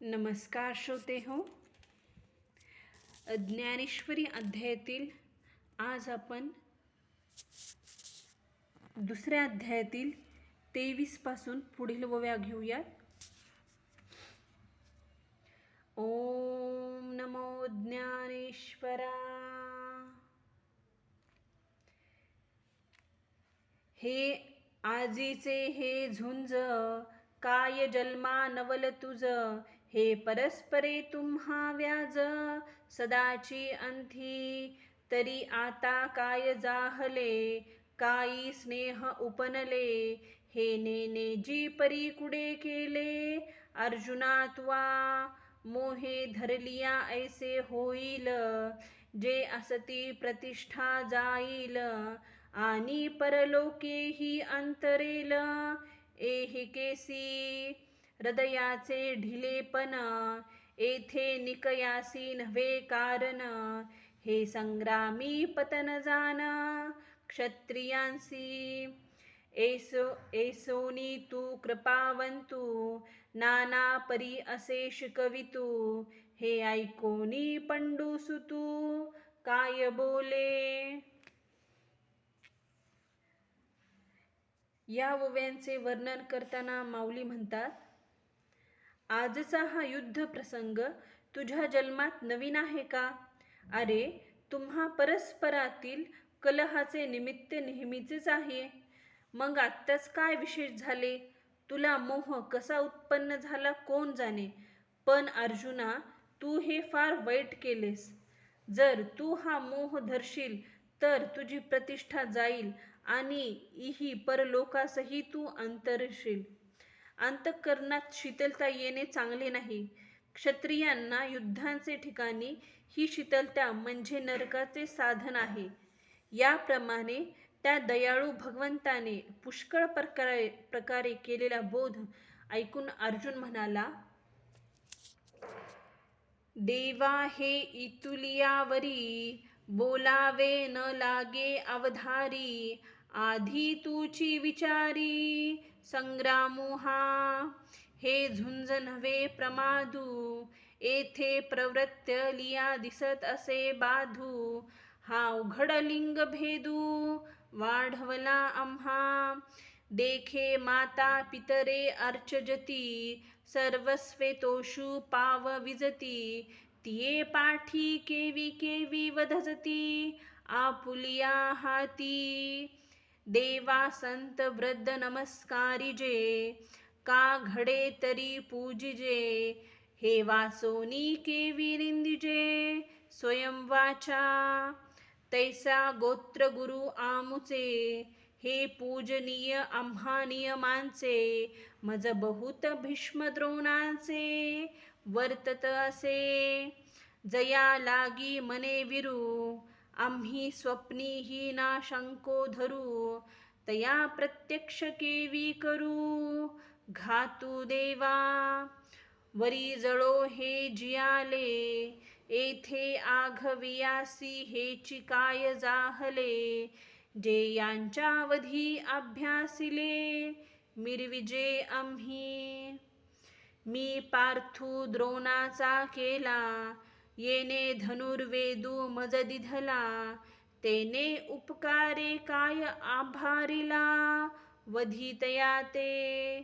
नमस्कार श्रोते हो. ज्ञानेश्वरी अध्यायातील आज आपण दुसऱ्या अध्यायातील तेवीसपासून पुढील वव्या घेऊयात. ओम नमो ज्ञानेश्वरा. हे आजीचे हे झुंज काय जन्मा नवल तुझ? हे परस्परे तुम्हा व्याज सदाची अंथी तरी आता काय जाहले काई स्नेह उपनले हे नेने जी परी कुडे केले अर्जुना तुवा मोहे धरलिया ऐसे होईल जे असती प्रतिष्ठा जाईल आणि परलोकेही अंतरेल एहिकेसी हृदयाचे ढिलेपण येथे निकयासी नव्हे कारण. हे संग्रामी पतन जाण क्षत्रियांसी. एसो एसोनी तू कृपावंतू नाना परी असे शिकवितू. हे ऐकोनी पंडू सुतू काय बोले? या ओव्यांचे वर्णन करताना माऊली म्हणतात आजचा हा युद्ध प्रसंग तुझ्या जन्मात नवीन आहे का? अरे तुम्हा परस्परातील कलहाचे निमित्त नेहमीचेच आहे. मग आत्ताच काय विशेष झाले? तुला मोह कसा उत्पन्न झाला कोण जाणे? पण अर्जुना तू हे फार वाईट केलेस. जर तू हा मोह धरशील तर तुझी प्रतिष्ठा जाईल आणि इही परलोकासही तू अंतरशील. अंतकरणात शीतलता येणे चांगले नाही. क्षत्रियांना युद्धांचे ठिकाणी ही शीतलता म्हणजे नरकाचे साधन आहे. याप्रमाणे त्या दयाळू भगवंताने पुष्कळ प्रकारे प्रकारे केलेला बोध ऐकून अर्जुन म्हणाला देवा हे इतुलियावरी बोलावे न लागे अवधारी आधी तुची विचारी संग्रामुहा हे. झुंज नव्हे प्रमादू येथे प्रवृत्त लिया दिसत असे बाधू. हा उघड लिंग भेदू वाढवला आम्हा. देखे माता पितरे अर्चजती सर्वस्वेतोषु पाव विजती. तिये पाठी केवी केवी वधजती आपुलिया हाती. देवा संत वृद्ध नमस्कारिजे का घडे तरी पूजिजे हे वासोनी के विरिंदिजे स्वयं वाचा. तैसा गोत्र गुरु आमुचे हे पूजनीय आम्हा नियमांचे मज बहुत भीष्म द्रोणांचे वर्तत असे. जया लागी मने विरू आम्ही स्वप्नीही ना शंको धरू तया प्रत्यक्ष केवी करू घातू देवा. वरी जळो हे जियाले येथे आघवियासी हे चिकाय जाहले. जे यांच्यावधी अभ्यासिले मिरविजे आम्ही मी पार्थू द्रोणाचा केला येणे धनुर्वेदू मज दिधला तेने उपकारे काय आभारिला? वधितया ते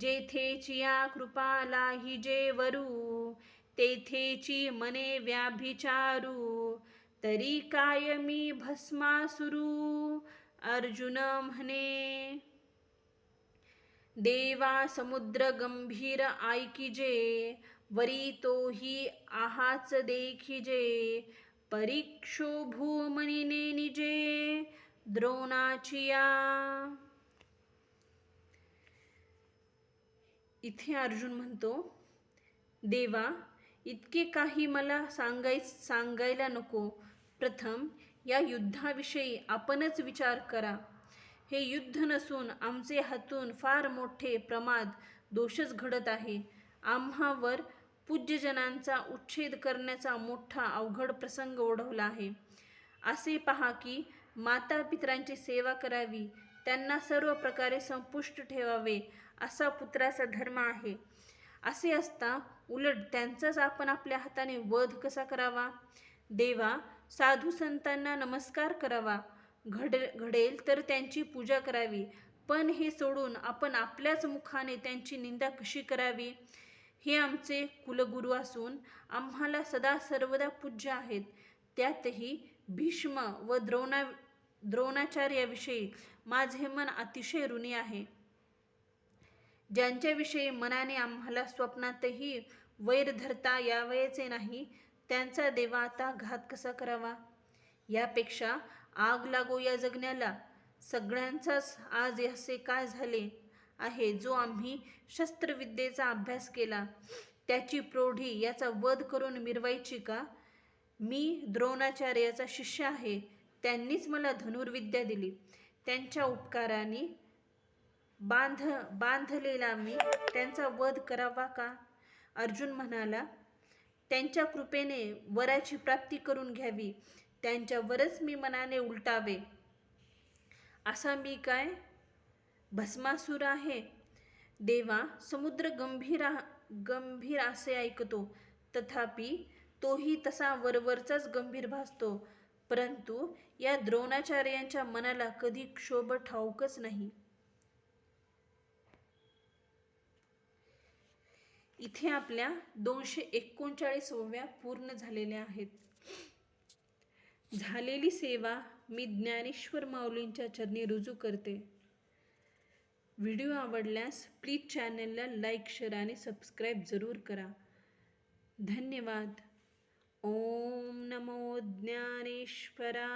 जेथेचिया कृपाला हि जे वरू तेथेची मने व्याभिचारू तरी काय मी भस्मासुरू? अर्जुन म्हणे देवा समुद्र गंभीर ऐकिजे वरी तोही आहाच देखिजे परीक्षो भूमनिने निजे द्रोणाचिया। इथे अर्जुन म्हणतो देवा इतके काही मला सांगाय सांगायला नको. प्रथम या युद्धाविषयी आपणच विचार करा. हे युद्ध नसून आमचे हातून फार मोठे प्रमाद दोषच घडत आहे. आम्हावर पूज्यजनांचा उच्छेद करण्याचा मोठा अवघड प्रसंग ओढवला आहे. असे पहा की माता पित्रांची सेवा करावी त्यांना सर्व प्रकारे संपुष्ट ठेवावे असा पुत्राचा धर्म आहे. असे असता उलट त्यांचाच आपण आपल्या हाताने वध कसा करावा? देवा साधू संतांना नमस्कार करावा. घड घडेल तर त्यांची पूजा करावी पण हे सोडून आपण आपल्याच मुखाने त्यांची निंदा कशी करावी? हे आमचे कुलगुरू असून आम्हाला सदा सर्वदा पूज्य आहेत. त्यातही भीष्म व द्रोणा द्रोणाचार्याविषयी माझे मन अतिशय ऋणी आहे. ज्यांच्याविषयी मनाने आम्हाला स्वप्नातही वैर धरता यावयाचे नाही त्यांचा देवा आता घात कसा करावा? यापेक्षा आग लागो या जगण्याला सगळ्यांचाच आज असे काय झाले? आहे जो आम्ही शस्त्रविद्येचा अभ्यास केला. त्याची प्रौढी याचा वध करून मिरवायची का? मी द्रोणाचार्याचा शिष्य आहे. त्यांनीच मला धनुर्विद्या दिली. त्यांच्या उपकाराने बांध बांधलेला मी त्यांचा वध करावा का? अर्जुन म्हणाला त्यांच्या कृपेने वराची प्राप्ती करून घ्यावी. त्यांच्यावरच मी मनाने उलटावे. असा मी काय भस्मासूर आहे. देवा समुद्र गंभीर गंभीर असे ऐकतो. तथापि तोही तसा वरवरचाच गंभीर भासतो. परंतु या द्रोणाचार्यांच्या मनाला कधी क्षोभ ठाऊकच नाही. इथे आपल्या दोनशे एकोणचाळीस ओव्या पूर्ण झालेल्या आहेत. झालेली सेवा मी ज्ञानेश्वर माऊलींच्या चरणी रुजू करते. व्हिडिओ आवडल्यास प्लीज चॅनलला लाईक शेअर आणि सबस्क्राईब जरूर करा. धन्यवाद. ओम नमो ज्ञानेश्वरा.